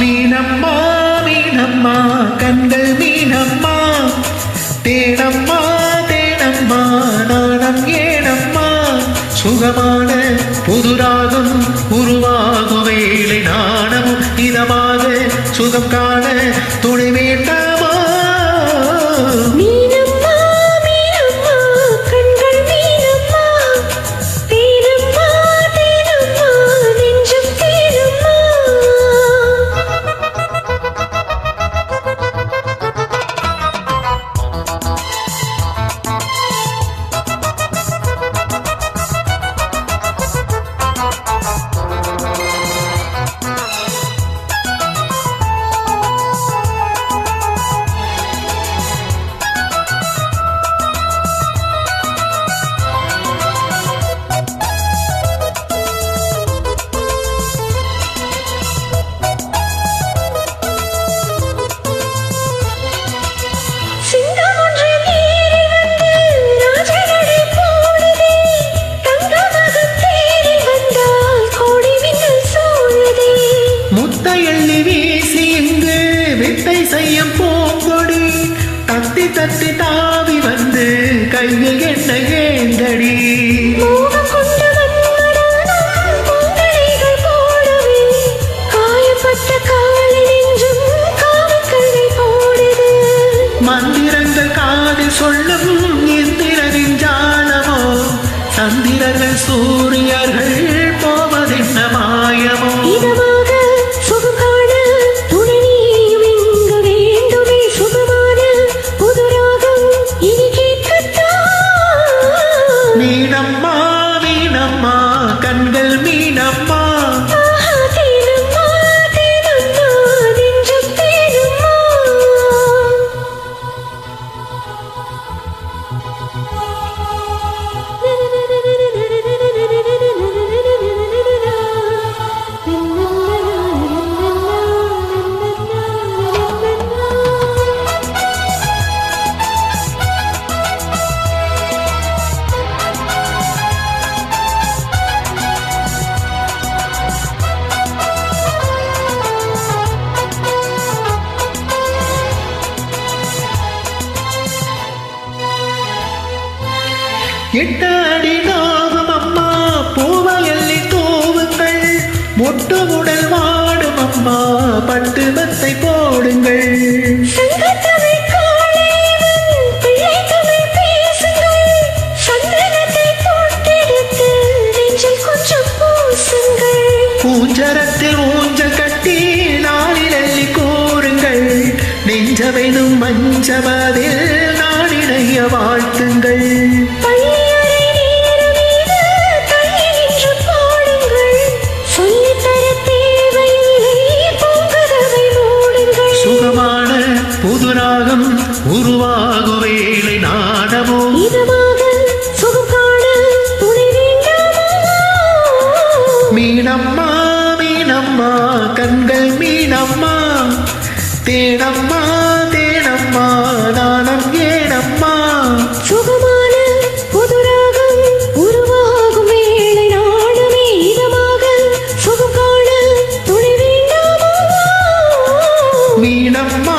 மீனம்மா மீனம்மா கண்கள் மீனம்மா. தேனம்மா தேனம்மா நாணம் ஏனம்மா. சுகமான புதுராகும் உருவாகும் வேலை நாணமும் இதமாக சுகம் காண முத்தை எள்ளி வீசி இங்கு வித்தை செய்யும் பூங்கொடி. தத்தி தத்தி தாவி வந்து கையில் என்ன ஏந்தடி. சொல்லும் இந்திரனின் ஜாலமோ சந்திரர்கள் சூரியர்கள் கண்கள் மீனம்மா எட்டு அடி நாகம் அம்மா பூவையல்லி தூவுங்கள். மொட்டு உடல் வாடும் அம்மா பட்டு மெத்தை போடுங்கள். பூஞ்சரத்தில் ஊஞ்சல் கட்டி நாளில் அள்ளி கூறுங்கள். நெஞ்சமெனும் மஞ்சமதில் நாடினைய வாழ்த்துங்கள். கண்கள் மீனம்மா தேனம்மா தேனம்மா நாணம் ஏனம்மா. சுகமான புதுராகம் உருவாகும் வேளை நாணமே இதமாக சுகம் காண துணை வேண்டாமா? மீனம்மா